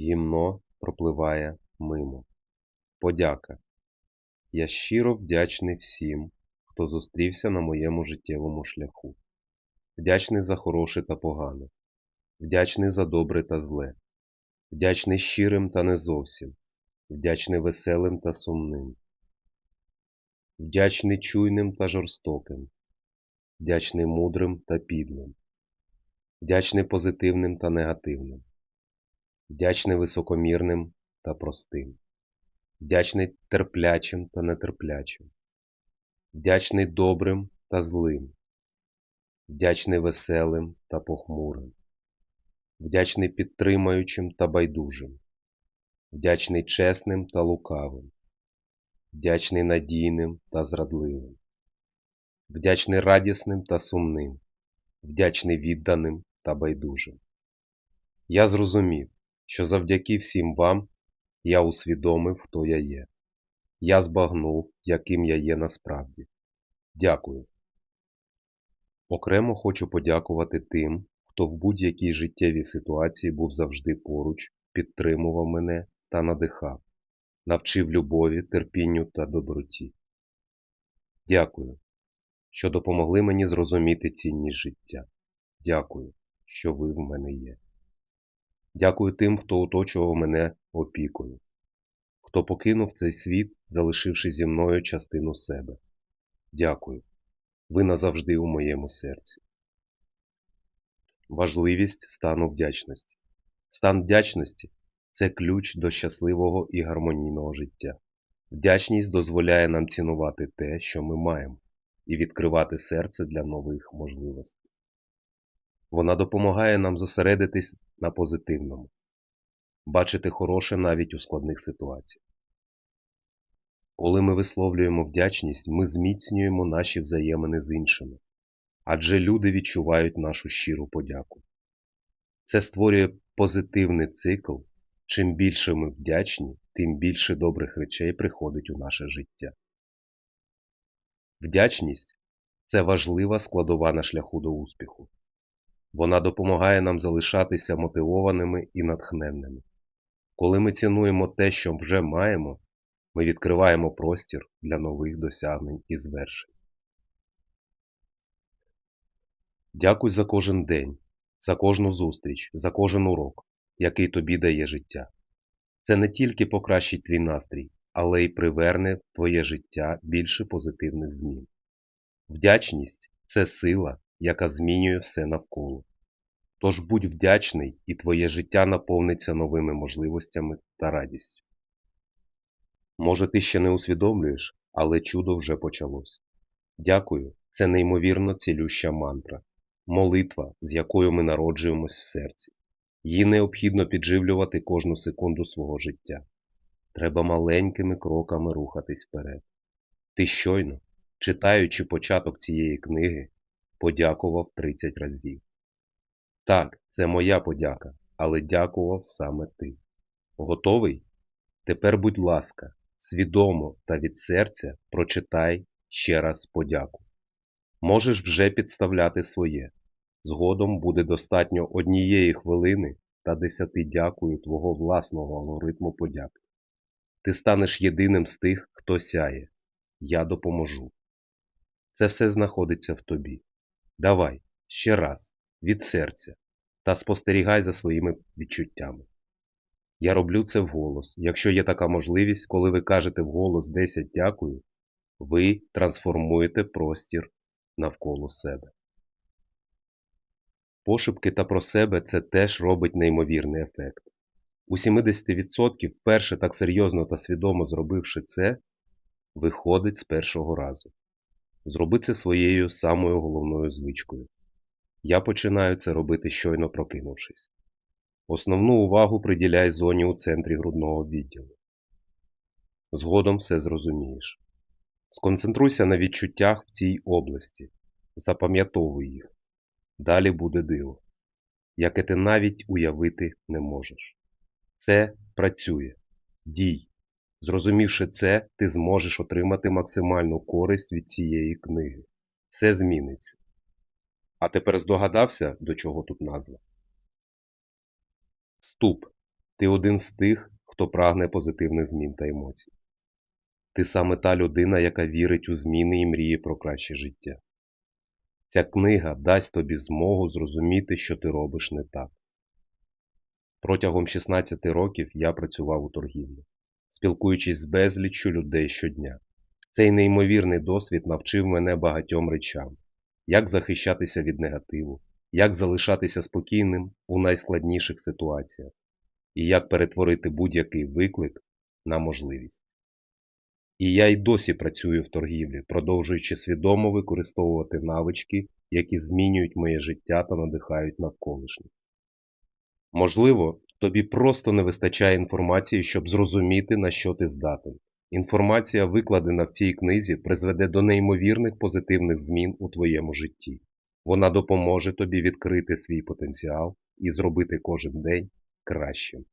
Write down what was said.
Гімно пропливає мимо. Подяка. Я щиро вдячний всім, хто зустрівся на моєму життєвому шляху. Вдячний за хороше та погане, вдячний за добре та зле, вдячний щирим та не зовсім, вдячний веселим та сумним, вдячний чуйним та жорстоким, вдячний мудрим та підлим, вдячний позитивним та негативним, вдячний високомірним та простим, вдячний терплячим та нетерплячим, вдячний добрим та злим, вдячний веселим та похмурим, вдячний підтримаючим та байдужим, вдячний чесним та лукавим, вдячний надійним та зрадливим, вдячний радісним та сумним, вдячний відданим та байдужим. Я зрозумів, що завдяки всім вам я усвідомив, хто я є. Я збагнув, яким я є насправді. Дякую. Окремо хочу подякувати тим, хто в будь-якій життєвій ситуації був завжди поруч, підтримував мене та надихав, навчив любові, терпінню та доброті. Дякую, що допомогли мені зрозуміти цінність життя. Дякую, що ви в мене є. Дякую тим, хто оточував мене опікою, хто покинув цей світ, залишивши зі мною частину себе. Дякую. Ви назавжди у моєму серці. Важливість стану вдячності. Стан вдячності це ключ до щасливого і гармонійного життя. Вдячність дозволяє нам цінувати те, що ми маємо, і відкривати серце для нових можливостей. Вона допомагає нам зосередитись на позитивному, бачити хороше навіть у складних ситуаціях. Коли ми висловлюємо вдячність, ми зміцнюємо наші взаємини з іншими, адже люди відчувають нашу щиру подяку. Це створює позитивний цикл. Чим більше ми вдячні, тим більше добрих речей приходить у наше життя. Вдячність це важлива складова на шляху до успіху. Вона допомагає нам залишатися мотивованими і натхненними. Коли ми цінуємо те, що вже маємо, ми відкриваємо простір для нових досягнень і звершень. Дякуй за кожен день, за кожну зустріч, за кожен урок, який тобі дає життя. Це не тільки покращить твій настрій, але й приверне в твоє життя більше позитивних змін. Вдячність це сила, яка змінює все навколо. Тож будь вдячний, і твоє життя наповниться новими можливостями та радістю. Може, ти ще не усвідомлюєш, але чудо вже почалось. Дякую, це неймовірно цілюща мантра, молитва, з якою ми народжуємось в серці. Її необхідно підживлювати кожну секунду свого життя. Треба маленькими кроками рухатись вперед. Ти щойно, читаючи початок цієї книги, подякував 30 разів. Так, це моя подяка, але дякував саме ти. Готовий? Тепер, будь ласка, свідомо та від серця прочитай ще раз подяку. Можеш вже підставляти своє. Згодом буде достатньо однієї хвилини та десяти дякую твого власного алгоритму подяки. Ти станеш єдиним з тих, хто сяє. Я допоможу. Це все знаходиться в тобі. Давай, ще раз, від серця, та спостерігай за своїми відчуттями. Я роблю це вголос. Якщо є така можливість, коли ви кажете вголос 10 дякую, ви трансформуєте простір навколо себе. Пошепки та про себе це теж робить неймовірний ефект. У 70% вперше так серйозно та свідомо зробивши це, виходить з першого разу. Зроби це своєю самою головною звичкою. Я починаю це робити щойно прокинувшись. Основну увагу приділяй зоні у центрі грудного відділу. Згодом все зрозумієш. Сконцентруйся на відчуттях в цій області, запам'ятовуй їх. Далі буде диво, яке ти навіть уявити не можеш. Це працює. Дій. Зрозумівши це, ти зможеш отримати максимальну користь від цієї книги. Все зміниться. А тепер здогадався, до чого тут назва? Ступ. Ти один з тих, хто прагне позитивних змін та емоцій. Ти саме та людина, яка вірить у зміни і мріє про краще життя. Ця книга дасть тобі змогу зрозуміти, що ти робиш не так. Протягом 16 років я працював у торгівлі, спілкуючись з безліччю людей щодня. Цей неймовірний досвід навчив мене багатьом речам, як захищатися від негативу, як залишатися спокійним у найскладніших ситуаціях, і як перетворити будь-який виклик на можливість. І я й досі працюю в торгівлі, продовжуючи свідомо використовувати навички, які змінюють моє життя та надихають навколишніх. Можливо, тобі просто не вистачає інформації, щоб зрозуміти, на що ти здатен. Інформація, викладена в цій книзі, призведе до неймовірних позитивних змін у твоєму житті. Вона допоможе тобі відкрити свій потенціал і зробити кожен день кращим.